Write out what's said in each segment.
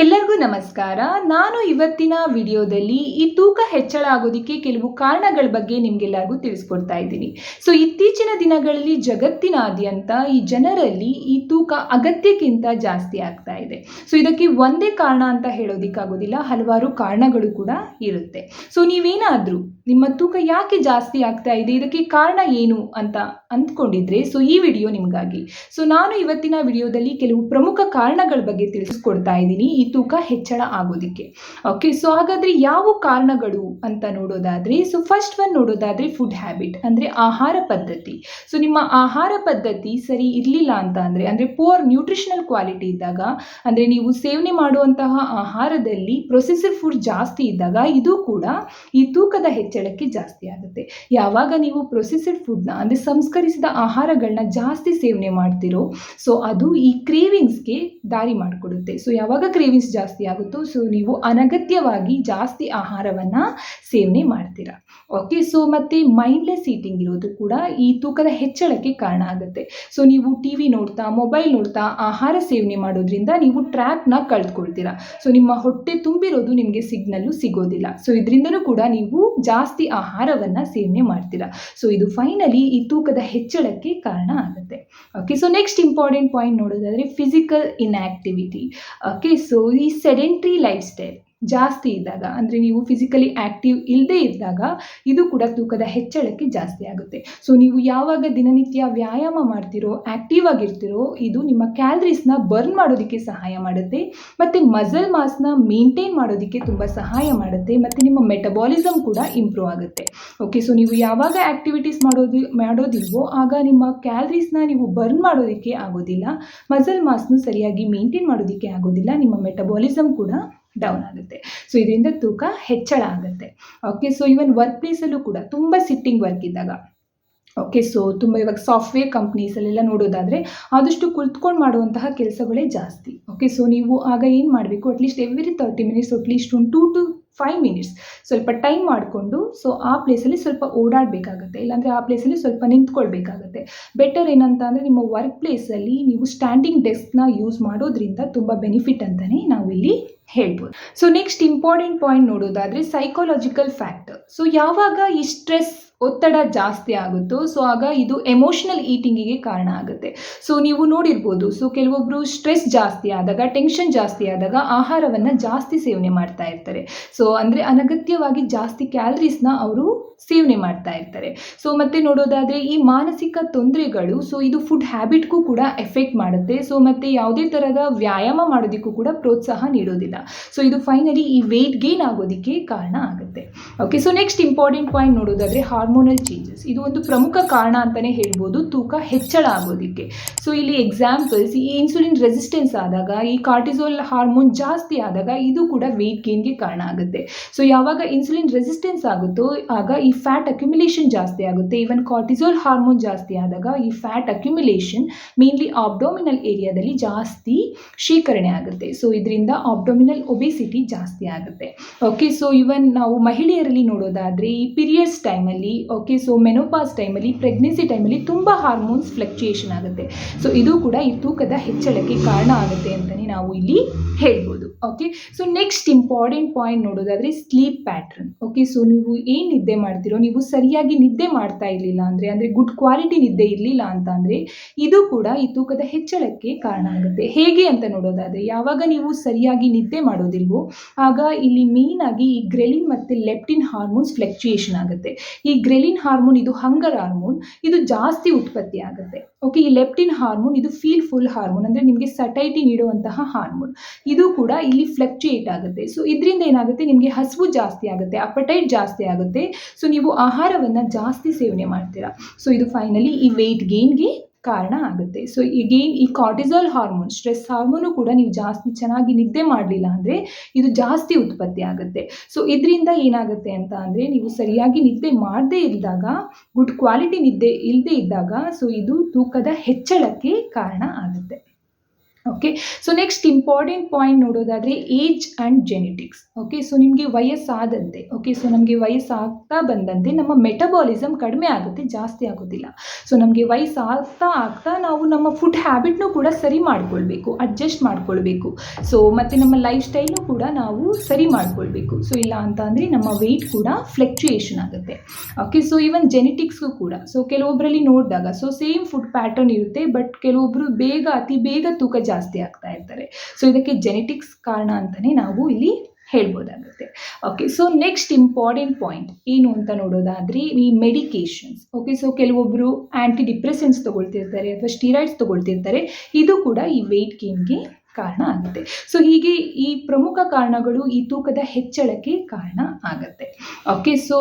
ಎಲ್ಲರಿಗೂ ನಮಸ್ಕಾರ. ನಾನು ಇವತ್ತಿನ ವಿಡಿಯೋದಲ್ಲಿ ಈ ತೂಕ ಹೆಚ್ಚಳ ಆಗೋದಕ್ಕೆ ಕೆಲವು ಕಾರಣಗಳ ಬಗ್ಗೆ ನಿಮಗೆಲ್ಲರಿಗೂ ತಿಳಿಸ್ಕೊಡ್ತಾ ಇದ್ದೀನಿ. ಸೊ ಇತ್ತೀಚಿನ ದಿನಗಳಲ್ಲಿ ಜಗತ್ತಿನಾದ್ಯಂತ ಈ ಜನರಲ್ಲಿ ಈ ತೂಕ ಅಗತ್ಯಕ್ಕಿಂತ ಜಾಸ್ತಿ ಆಗ್ತಾ ಇದೆ. ಸೊ ಇದಕ್ಕೆ ಒಂದೇ ಕಾರಣ ಅಂತ ಹೇಳೋದಿಕ್ಕಾಗೋದಿಲ್ಲ, ಹಲವಾರು ಕಾರಣಗಳು ಕೂಡ ಇರುತ್ತೆ. ಸೊ ನೀವೇನಾದರೂ ನಿಮ್ಮ ತೂಕ ಯಾಕೆ ಜಾಸ್ತಿ ಆಗ್ತಾ ಇದೆ? ಇದಕ್ಕೆ ಕಾರಣ ಏನು ಅಂತ ಅಂದ್ಕೊಂಡಿದ್ರೆ ಸೊ ಈ ವಿಡಿಯೋ ನಿಮಗಾಗಿ. ಸೊ ನಾನು ಇವತ್ತಿನ ವಿಡಿಯೋದಲ್ಲಿ ಕೆಲವು ಪ್ರಮುಖ ಕಾರಣಗಳ ಬಗ್ಗೆ ತಿಳಿಸ್ಕೊಡ್ತಾ ಇದ್ದೀನಿ. ಈ ತೂಕ ಹೆಚ್ಚಳ ಆಗೋದಕ್ಕೆ. ಓಕೆ ಸೊ ಹಾಗಾದ್ರೆ ಯಾವ ಕಾರಣಗಳು ಅಂತ ನೋಡೋದಾದ್ರೆ ಸೊ ಫಸ್ಟ್ ಒನ್ ನೋಡೋದಾದ್ರೆ ಫುಡ್ ಹ್ಯಾಬಿಟ್ ಅಂದರೆ ಆಹಾರ ಪದ್ಧತಿ. ಸೊ ನಿಮ್ಮ ಆಹಾರ ಪದ್ಧತಿ ಸರಿ ಇರಲಿಲ್ಲ ಅಂತ ಅಂದರೆ ಅಂದರೆ ಪೂರ್ ನ್ಯೂಟ್ರಿಷನಲ್ ಕ್ವಾಲಿಟಿ ಇದ್ದಾಗ, ಅಂದರೆ ನೀವು ಸೇವನೆ ಮಾಡುವಂತಹ ಆಹಾರದಲ್ಲಿ ಪ್ರೊಸೆಸರ್ ಫುಡ್ ಜಾಸ್ತಿ ಇದ್ದಾಗ, ಇದು ಕೂಡ ಈ ತೂಕದ ಹೆಚ್ಚಳಕ್ಕೆ ಜಾಸ್ತಿ ಆಗುತ್ತೆ. ಯಾವಾಗ ನೀವು ಪ್ರೊಸೆಸ್ಡ್ ಫುಡ್ನ ಅಂದರೆ ಸಂಸ್ಕರಿಸಿದ ಆಹಾರಗಳನ್ನ ಜಾಸ್ತಿ ಸೇವನೆ ಮಾಡ್ತಿರೋ ಸೊ ಅದು ಈ ಕ್ರೇವಿಂಗ್ಸ್ಗೆ ದಾರಿ ಮಾಡಿಕೊಡುತ್ತೆ. ಸೊ ಯಾವಾಗ ಕ್ರೇವಿಂಗ್ಸ್ ಜಾಸ್ತಿ ಆಗುತ್ತೋ ಸೊ ನೀವು ಅನಗತ್ಯವಾಗಿ ಜಾಸ್ತಿ ಆಹಾರವನ್ನು ಸೇವನೆ ಮಾಡ್ತೀರಾ. ಓಕೆ ಸೊ ಮತ್ತು ಮೈಂಡ್ಲೆಸ್ ಈಟಿಂಗ್ ಇರೋದು ಕೂಡ ಈ ತೂಕದ ಹೆಚ್ಚಳಕ್ಕೆ ಕಾರಣ ಆಗುತ್ತೆ. ಸೊ ನೀವು ಟಿ ವಿ ನೋಡ್ತಾ ಮೊಬೈಲ್ ನೋಡ್ತಾ ಆಹಾರ ಸೇವನೆ ಮಾಡೋದ್ರಿಂದ ನೀವು ಟ್ರ್ಯಾಕ್ನ ಕಳೆದುಕೊಳ್ತೀರಾ. ಸೊ ನಿಮ್ಮ ಹೊಟ್ಟೆ ತುಂಬಿರೋದು ನಿಮಗೆ ಸಿಗ್ನಲ್ಲು ಸಿಗೋದಿಲ್ಲ. ಸೊ ಇದರಿಂದನೂ ಕೂಡ ನೀವು ಜಾಸ್ತಿ ಆಹಾರವನ್ನು ಸೇವನೆ ಮಾಡ್ತೀರಾ? ಸೊ ಇದು ಫೈನಲಿ ಈ ತೂಕದ ಹೆಚ್ಚಳಕ್ಕೆ ಕಾರಣ ಆಗುತ್ತೆ. Okay so next important point ನೋಡೋದಾದರೆ ಫಿಸಿಕಲ್ ಇನ್ಆಕ್ಟಿವಿಟಿ ಓಕೆ ಸೊ ಈ ಸೆಡೆಂಟ್ರಿ ಲೈಫ್ ಸ್ಟೈಲ್ ಜಾಸ್ತಿ ಇದ್ದಾಗ, ಅಂದರೆ ನೀವು ಫಿಸಿಕಲಿ ಆ್ಯಕ್ಟಿವ್ ಇಲ್ಲದೇ ಇದ್ದಾಗ, ಇದು ಕೂಡ ತೂಕದ ಹೆಚ್ಚಳಕ್ಕೆ ಜಾಸ್ತಿ ಆಗುತ್ತೆ. ಸೊ ನೀವು ಯಾವಾಗ ದಿನನಿತ್ಯ ವ್ಯಾಯಾಮ ಮಾಡ್ತಿರೋ ಆ್ಯಕ್ಟಿವ್ ಆಗಿರ್ತಿರೋ, ಇದು ನಿಮ್ಮ ಕ್ಯಾಲ್ರೀಸ್ನ ಬರ್ನ್ ಮಾಡೋದಕ್ಕೆ ಸಹಾಯ ಮಾಡುತ್ತೆ, ಮತ್ತು ಮಸಲ್ ಮಾಸ್ನ ಮೇಂಟೈನ್ ಮಾಡೋದಕ್ಕೆ ತುಂಬ ಸಹಾಯ ಮಾಡುತ್ತೆ, ಮತ್ತು ನಿಮ್ಮ ಮೆಟಬಾಲಿಸಮ್ ಕೂಡ ಇಂಪ್ರೂವ್ ಆಗುತ್ತೆ. ಓಕೆ ಸೊ ನೀವು ಯಾವಾಗ ಆ್ಯಕ್ಟಿವಿಟೀಸ್ ಮಾಡೋದು, ಮಾಡೋದಿಲ್ವೋ, ಆಗ ನಿಮ್ಮ ಕ್ಯಾಲ್ರೀಸ್ನ ನೀವು ಬರ್ನ್ ಮಾಡೋದಕ್ಕೆ ಆಗೋದಿಲ್ಲ ಮಸಲ್ ಮಾಸ್ನು ಸರಿಯಾಗಿ ಮೇಂಟೈನ್ ಮಾಡೋದಕ್ಕೆ ಆಗೋದಿಲ್ಲ, ನಿಮ್ಮ ಮೆಟಬಾಲಿಸಮ್ ಕೂಡ ಡೌನ್ ಆಗುತ್ತೆ. ಸೊ ಇದರಿಂದ ತೂಕ ಹೆಚ್ಚಳ ಆಗುತ್ತೆ. ಓಕೆ ಸೊ ಇವನ್ ವರ್ಕ್ ಪ್ಲೇಸಲ್ಲೂ ಕೂಡ ತುಂಬ ಸಿಟ್ಟಿಂಗ್ ವರ್ಕ್ ಇದ್ದಾಗ. ಓಕೆ ಸೊ ತುಂಬ ಇವಾಗ ಸಾಫ್ಟ್ವೇರ್ ಕಂಪ್ನೀಸಲ್ಲೆಲ್ಲ ನೋಡೋದಾದರೆ ಆದಷ್ಟು ಕುಳಿತ್ಕೊಂಡು ಮಾಡುವಂತಹ ಕೆಲಸಗಳೇ ಜಾಸ್ತಿ. ಓಕೆ ಸೊ ನೀವು ಆಗ ಏನು ಮಾಡಬೇಕು? At least every thirty minutes at least ಒಂದು ಟೂ ಟು ಫೈವ್ ಮಿನಿಟ್ಸ್ ಸ್ವಲ್ಪ ಟೈಮ್ ಮಾಡಿಕೊಂಡು ಸೊ ಆ ಪ್ಲೇಸಲ್ಲಿ ಸ್ವಲ್ಪ ಓಡಾಡಬೇಕಾಗತ್ತೆ. ಇಲ್ಲಾಂದರೆ ಆ ಪ್ಲೇಸಲ್ಲಿ ಸ್ವಲ್ಪ ನಿಂತ್ಕೊಳ್ಬೇಕಾಗತ್ತೆ. ಬೆಟರ್ ಏನಂತ ಅಂದರೆ ನಿಮ್ಮ ವರ್ಕ್ ಪ್ಲೇಸಲ್ಲಿ ನೀವು ಸ್ಟ್ಯಾಂಡಿಂಗ್ ಡೆಸ್ಕ್ನ ಯೂಸ್ ಮಾಡೋದ್ರಿಂದ ತುಂಬ ಬೆನಿಫಿಟ್ ಅಂತಲೇ ನಾವಿಲ್ಲಿ ಹೇಳ್ಬೋದು. ಸೊ ನೆಕ್ಸ್ಟ್ ಇಂಪಾರ್ಟೆಂಟ್ ಪಾಯಿಂಟ್ ನೋಡೋದಾದರೆ ಸೈಕಾಲಜಿಕಲ್ ಫ್ಯಾಕ್ಟರ್ ಸೊ ಯಾವಾಗ ಈ ಸ್ಟ್ರೆಸ್ ಒತ್ತಡ ಜಾಸ್ತಿ ಆಗುತ್ತೋ ಸೊ ಆಗ ಇದು ಎಮೋಷನಲ್ ಈಟಿಂಗಿಗೆ ಕಾರಣ ಆಗುತ್ತೆ. ಸೊ ನೀವು ನೋಡಿರ್ಬೋದು ಸೊ ಕೆಲವೊಬ್ಬರು ಸ್ಟ್ರೆಸ್ ಜಾಸ್ತಿ ಆದಾಗ ಟೆನ್ಷನ್ ಜಾಸ್ತಿ ಆದಾಗ ಆಹಾರವನ್ನು ಜಾಸ್ತಿ ಸೇವನೆ ಮಾಡ್ತಾ ಇರ್ತಾರೆ. ಸೊ ಅಂದರೆ ಅನಗತ್ಯವಾಗಿ ಜಾಸ್ತಿ ಕ್ಯಾಲರೀಸ್ನ ಅವರು ಸೇವನೆ ಮಾಡ್ತಾ ಇರ್ತಾರೆ. ಸೊ ಮತ್ತೆ ನೋಡೋದಾದರೆ ಈ ಮಾನಸಿಕ ತೊಂದರೆಗಳು ಸೊ ಇದು ಫುಡ್ ಹ್ಯಾಬಿಟ್ಗೂ ಕೂಡ ಎಫೆಕ್ಟ್ ಮಾಡುತ್ತೆ. ಸೊ ಮತ್ತು ಯಾವುದೇ ಥರದ ವ್ಯಾಯಾಮ ಮಾಡೋದಕ್ಕೂ ಕೂಡ ಪ್ರೋತ್ಸಾಹ ನೀಡೋದಿಲ್ಲ. ಸೊ ಇದು ಫೈನಲಿ ಈ ವೆಯ್ಟ್ ಗೇನ್ ಆಗೋದಕ್ಕೆ ಕಾರಣ ಆಗುತ್ತೆ. Okay so next important point ನೋಡೋದಾದರೆ ಹಾರ್ಮೋನಲ್ ಚೇಂಜಸ್ ಇದು ಒಂದು ಪ್ರಮುಖ ಕಾರಣ ಅಂತಲೇ ಹೇಳ್ಬೋದು. ತೂಕ ಹೆಚ್ಚಳ ಆಗೋದಿಕ್ಕೆ. ಸೊ ಇಲ್ಲಿ ಎಕ್ಸಾಂಪಲ್ಸ್ ಈ ಇನ್ಸುಲಿನ್ ರೆಸಿಸ್ಟೆನ್ಸ್ ಆದಾಗ, ಈ ಕಾರ್ಟಿಸೋಲ್ ಹಾರ್ಮೋನ್ ಜಾಸ್ತಿ ಆದಾಗ ಇದು ಕೂಡ ವೆಯ್ಟ್ ಗೇನ್ಗೆ ಕಾರಣ ಆಗುತ್ತೆ. ಸೊ ಯಾವಾಗ ಇನ್ಸುಲಿನ್ ರೆಸಿಸ್ಟೆನ್ಸ್ ಆಗುತ್ತೋ, ಆಗ ಈ ಫ್ಯಾಟ್ ಅಕ್ಯುಮಿಲೇಷನ್ ಜಾಸ್ತಿ ಆಗುತ್ತೆ. ಈವನ್ ಕಾರ್ಟಿಸೋಲ್ ಹಾರ್ಮೋನ್ ಜಾಸ್ತಿ ಆದಾಗ ಈ ಫ್ಯಾಟ್ ಅಕ್ಯುಮಿಲೇಷನ್ ಮೇನ್ಲಿ ಆಬ್ಡೋಮಿನಲ್ ಏರಿಯಾದಲ್ಲಿ ಜಾಸ್ತಿ ಶೇಖರಣೆ ಆಗುತ್ತೆ. ಸೊ ಇದರಿಂದ ಆಬ್ಡೋಮಿನಲ್ ಒಬೆಸಿಟಿ ಜಾಸ್ತಿ ಆಗುತ್ತೆ. ಓಕೆ ಸೊ ಇವನ್ ನಾವು ಮಹಿಳೆಯರಲ್ಲಿ ನೋಡೋದಾದರೆ, ಈ ಪೀರಿಯಡ್ಸ್ ಟೈಮಲ್ಲಿ ಓಕೆ ಸೊ ಮೆನೋಪಾಸ್ ಟೈಮಲ್ಲಿ ಪ್ರೆಗ್ನೆನ್ಸಿ ಟೈಮಲ್ಲಿ ತುಂಬ ಹಾರ್ಮೋನ್ಸ್ ಫ್ಲಕ್ಚುಯೇಷನ್ ಆಗುತ್ತೆ. ಸೊ ಇದು ಕೂಡ ಈ ತೂಕದ ಹೆಚ್ಚಳಕ್ಕೆ ಕಾರಣ ಆಗುತ್ತೆ ಅಂತಲೇ ನಾವು ಇಲ್ಲಿ ಹೇಳ್ಬೋದು. Okay so next important point ನೋಡೋದಾದರೆ ಸ್ಲೀಪ್ ಪ್ಯಾಟ್ರನ್ ಓಕೆ ಸೊ ನೀವು ಏನು ನಿದ್ದೆ ಮಾಡ್ತೀರೋ, ನೀವು ಸರಿಯಾಗಿ ನಿದ್ದೆ ಮಾಡ್ತಾ ಇರಲಿಲ್ಲ ಅಂದರೆ ಅಂದರೆ ಗುಡ್ ಕ್ವಾಲಿಟಿ ನಿದ್ದೆ ಇರಲಿಲ್ಲ ಅಂತ ಅಂದರೆ, ಇದು ಕೂಡ ಈ ತೂಕದ ಹೆಚ್ಚಳಕ್ಕೆ ಕಾರಣ ಆಗುತ್ತೆ. ಹೇಗೆ ಅಂತ ನೋಡೋದಾದರೆ, ಯಾವಾಗ ನೀವು ಸರಿಯಾಗಿ ನಿದ್ದೆ ಮಾಡೋದಿಲ್ವೋ, ಆಗ ಇಲ್ಲಿ ಮೇನ್ ಆಗಿ ಈ ಗ್ರೆಲಿನ್ ಮತ್ತು ಲೆಪ್ಟಿನ್ ಹಾರ್ಮೋನ್ಸ್ ಫ್ಲಕ್ಚುಯೇಷನ್ ಆಗುತ್ತೆ. ಈ ಗ್ರೆಲಿನ್ ಹಾರ್ಮೋನ್, ಇದು ಹಂಗರ್ ಹಾರ್ಮೋನ್, ಇದು ಜಾಸ್ತಿ ಉತ್ಪತ್ತಿ ಆಗುತ್ತೆ. ಓಕೆ ಈ ಲೆಪ್ಟಿನ್ ಹಾರ್ಮೋನ್, ಇದು ಫೀಲ್ ಫುಲ್ ಹಾರ್ಮೋನ್, ಅಂದರೆ ನಿಮಗೆ ಸಟೈಟಿ ನೀಡುವಂತಹ ಹಾರ್ಮೋನ್. ಇದು ಕೂಡ ಇಲ್ಲಿ ಫ್ಲಕ್ಚುಯೇಟ್ ಆಗುತ್ತೆ. ಸೊ ಇದರಿಂದ ಏನಾಗುತ್ತೆ? ನಿಮಗೆ ಹಸಿವು ಜಾಸ್ತಿ ಆಗುತ್ತೆ, ಅಪಟೈಟ್ ಜಾಸ್ತಿ ಆಗುತ್ತೆ. ಸೊ ನೀವು ಆಹಾರವನ್ನು ಜಾಸ್ತಿ ಸೇವನೆ ಮಾಡ್ತೀರಾ. ಸೊ ಇದು ಫೈನಲಿ ಈ ವೆಯ್ಟ್ ಗೇನ್ಗೆ ಕಾರಣ ಆಗುತ್ತೆ. ಸೊ ಈ ಗೇನ್ ಈ ಕಾರ್ಟಿಸಲ್ ಹಾರ್ಮೋನ್ ಸ್ಟ್ರೆಸ್ ಹಾರ್ಮೋನು ಕೂಡ ನೀವು ಜಾಸ್ತಿ ಚೆನ್ನಾಗಿ ನಿದ್ದೆ ಮಾಡಲಿಲ್ಲ ಅಂದರೆ ಇದು ಜಾಸ್ತಿ ಉತ್ಪತ್ತಿ ಆಗುತ್ತೆ. ಸೊ ಇದರಿಂದ ಏನಾಗುತ್ತೆ ಅಂತ ಅಂದರೆ ನೀವು ಸರಿಯಾಗಿ ನಿದ್ದೆ ಮಾಡದೇ ಇದ್ದಾಗ ಗುಡ್ ಕ್ವಾಲಿಟಿ ನಿದ್ದೆ ಇಲ್ಲದೇ ಇದ್ದಾಗ ಸೊ ಇದು ತೂಕದ ಹೆಚ್ಚಳಕ್ಕೆ ಕಾರಣ ಆಗುತ್ತೆ. Okay so next important point ನೋಡೋದಾದರೆ age and genetics okay so ನಿಮಗೆ ವಯಸ್ಸಾದಂತೆ ಓಕೆ ಸೊ ನಮಗೆ ವಯಸ್ಸಾಗ್ತಾ ಬಂದಂತೆ ನಮ್ಮ ಮೆಟಬಾಲಿಸಮ್ ಕಡಿಮೆ ಆಗುತ್ತೆ, ಜಾಸ್ತಿ ಆಗೋದಿಲ್ಲ. ಸೊ ನಮಗೆ ವಯಸ್ಸಾಗ್ತಾ ಆಗ್ತಾ ನಾವು ನಮ್ಮ ಫುಡ್ ಹ್ಯಾಬಿಟ್ನೂ ಕೂಡ ಸರಿ ಮಾಡ್ಕೊಳ್ಬೇಕು ಅಡ್ಜಸ್ಟ್ ಮಾಡ್ಕೊಳ್ಬೇಕು. ಸೊ ಮತ್ತು ನಮ್ಮ ಲೈಫ್ ಸ್ಟೈಲ್ನು ಕೂಡ ನಾವು ಸರಿ ಮಾಡ್ಕೊಳ್ಬೇಕು. ಸೊ ಇಲ್ಲ ಅಂತ ನಮ್ಮ ವೆಯ್ಟ್ ಕೂಡ ಫ್ಲೆಕ್ಚುಯೇಷನ್ ಆಗುತ್ತೆ. ಓಕೆ ಸೊ ಈವನ್ ಜೆನೆಟಿಕ್ಸ್ಗೂ ಕೂಡ. ಸೊ ಕೆಲವೊಬ್ಬರಲ್ಲಿ ನೋಡಿದಾಗ ಸೊ ಸೇಮ್ ಫುಡ್ ಪ್ಯಾಟರ್ನ್ ಇರುತ್ತೆ ಬಟ್ ಕೆಲವೊಬ್ಬರು ಬೇಗ, ಅತಿ ಬೇಗ ತೂಕ ಜಾಸ್ತಿ ಆಗ್ತಾ ಇರ್ತಾರೆ. ಸೊ ಇದಕ್ಕೆ ಜೆನೆಟಿಕ್ಸ್ ಕಾರಣ ಅಂತಲೇ ನಾವು ಇಲ್ಲಿ ಹೇಳ್ಬೋದಾಗುತ್ತೆ. Okay so next important point ಏನು ಅಂತ ನೋಡೋದಾದರೆ ಈ ಮೆಡಿಕೇಶನ್ಸ್ ಓಕೆ ಸೊ ಕೆಲವೊಬ್ಬರು ಆ್ಯಂಟಿ ಡಿಪ್ರೆಸೆನ್ಸ್ ತೊಗೊಳ್ತಿರ್ತಾರೆ, ಅಥವಾ ಸ್ಟೀರಾಯ್ಡ್ಸ್ ತೊಗೊಳ್ತಿರ್ತಾರೆ. ಇದು ಕೂಡ ಈ ವೆಯ್ಟ್ ಗೇನ್ಗೆ ಕಾರಣ ಆಗುತ್ತೆ. ಸೊ ಹೀಗೆ ಈ ಪ್ರಮುಖ ಕಾರಣಗಳು ಈ ತೂಕದ ಹೆಚ್ಚಳಕ್ಕೆ ಕಾರಣ ಆಗುತ್ತೆ. ಓಕೆ ಸೊ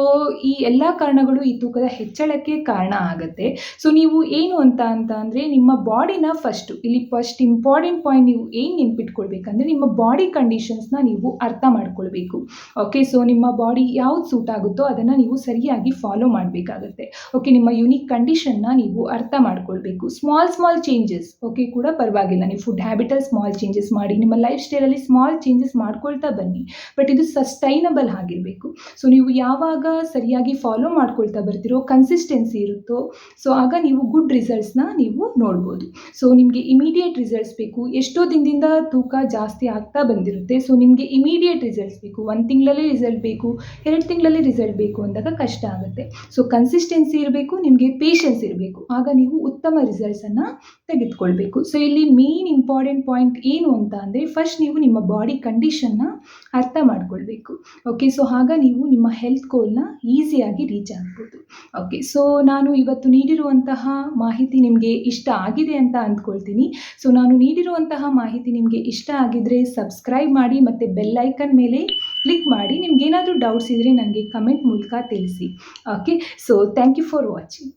ಈ ಎಲ್ಲ ಕಾರಣಗಳು ಈ ತೂಕದ ಹೆಚ್ಚಳಕ್ಕೆ ಕಾರಣ ಆಗುತ್ತೆ. ಸೊ ನೀವು ಏನು ಅಂತ ಅಂತ ಅಂದರೆ ನಿಮ್ಮ ಬಾಡಿನ ಫಸ್ಟು ಇಲ್ಲಿ ಫಸ್ಟ್ ಇಂಪಾರ್ಟೆಂಟ್ ಪಾಯಿಂಟ್ ನೀವು ಏನು ನೆನ್ಪಿಟ್ಕೊಳ್ಬೇಕಂದ್ರೆ ನಿಮ್ಮ ಬಾಡಿ ಕಂಡೀಷನ್ಸ್ನ ನೀವು ಅರ್ಥ ಮಾಡ್ಕೊಳ್ಬೇಕು. ಓಕೆ ಸೊ ನಿಮ್ಮ ಬಾಡಿ ಯಾವ್ದು ಸೂಟ್ ಆಗುತ್ತೋ ಅದನ್ನು ನೀವು ಸರಿಯಾಗಿ ಫಾಲೋ ಮಾಡಬೇಕಾಗುತ್ತೆ. ಓಕೆ ನಿಮ್ಮ ಯುನೀಕ್ ಕಂಡೀಷನ್ನ ನೀವು ಅರ್ಥ ಮಾಡ್ಕೊಳ್ಬೇಕು. ಸ್ಮಾಲ್ ಸ್ಮಾಲ್ ಚೇಂಜಸ್ ಓಕೆ ಕೂಡ ಪರವಾಗಿಲ್ಲ. ನೀವು ಫುಡ್ ಹ್ಯಾಬಿಟಲ್ ಸ್ಮಾಲ್ ಚೇಂಜಸ್ ಮಾಡಿ, ನಿಮ್ಮ ಲೈಫ್ ಸ್ಟೈಲಲ್ಲಿ ಸ್ಮಾಲ್ ಚೇಂಜಸ್ ಮಾಡ್ಕೊಳ್ತಾ ಬನ್ನಿ. ಬಟ್ ಇದು ಸಸ್ಟೈನಬಲ್ ಆಗಿರಬೇಕು. ಸೊ ನೀವು ಯಾವಾಗ ಸರಿಯಾಗಿ ಫಾಲೋ ಮಾಡ್ಕೊಳ್ತಾ ಬರ್ತೀರೋ ಕನ್ಸಿಸ್ಟೆನ್ಸಿ ಇರುತ್ತೋ ಸೊ ಆಗ ನೀವು ಗುಡ್ ರಿಸಲ್ಟ್ಸ್ನ ನೀವು ನೋಡ್ಬೋದು. ಸೊ ನಿಮಗೆ ಇಮಿಡಿಯೇಟ್ ರಿಸಲ್ಟ್ಸ್ ಬೇಕು. ಎಷ್ಟೋ ದಿನದಿಂದ ತೂಕ ಜಾಸ್ತಿ ಆಗ್ತಾ ಬಂದಿರುತ್ತೆ. ಸೊ ನಿಮಗೆ ಇಮಿಡಿಯೇಟ್ ರಿಸಲ್ಟ್ಸ್ ಬೇಕು. ಒಂದು ತಿಂಗಳಲ್ಲಿ ರಿಸಲ್ಟ್ ಬೇಕು, ಎರಡು ತಿಂಗಳಲ್ಲಿ ರಿಸಲ್ಟ್ ಬೇಕು ಅಂದಾಗ ಕಷ್ಟ ಆಗುತ್ತೆ. ಸೊ ಕನ್ಸಿಸ್ಟೆನ್ಸಿ ಇರಬೇಕು, ನಿಮಗೆ ಪೇಷನ್ಸ್ ಇರಬೇಕು. ಆಗ ನೀವು ಉತ್ತಮ ರಿಸಲ್ಟ್ಸನ್ನು ತೆಗೆದುಕೊಳ್ಬೇಕು. ಸೊ ಇಲ್ಲಿ ಮೇನ್ ಇಂಪಾರ್ಟೆಂಟ್ ಪಾಯಿಂಟ್ ಏನು ಅಂತ ಅಂದರೆ ಫಸ್ಟ್ ನೀವು ನಿಮ್ಮ ಬಾಡಿ ಕಂಡೀಷನ್ನ ಅರ್ಥ ಮಾಡ್ಕೊಳ್ಬೇಕು. ಓಕೆ ಸೊ ಆಗ ನೀವು ನಿಮ್ಮ ಹೆಲ್ತ್ ಗೋಲ್ನ ಈಸಿಯಾಗಿ ರೀಚ್ ಆಗ್ಬೋದು. ಓಕೆ ಸೊ ನಾನು ಇವತ್ತು ನೀಡಿರುವಂತಹ ಮಾಹಿತಿ ನಿಮಗೆ ಇಷ್ಟ ಆಗಿದೆ ಅಂತ ಅಂದ್ಕೊಳ್ತೀನಿ. ಸೊ ನಾನು ನೀಡಿರುವಂತಹ ಮಾಹಿತಿ ನಿಮಗೆ ಇಷ್ಟ ಆಗಿದ್ರೆ ಸಬ್ಸ್ಕ್ರೈಬ್ ಮಾಡಿ ಮತ್ತು ಬೆಲ್ಲೈಕನ್ ಮೇಲೆ ಕ್ಲಿಕ್ ಮಾಡಿ. ನಿಮ್ಗೆ ಏನಾದರೂ ಡೌಟ್ಸ್ ಇದ್ದರೆ ನನಗೆ ಕಮೆಂಟ್ ಮೂಲಕ ತಿಳಿಸಿ. Okay so thank you for watching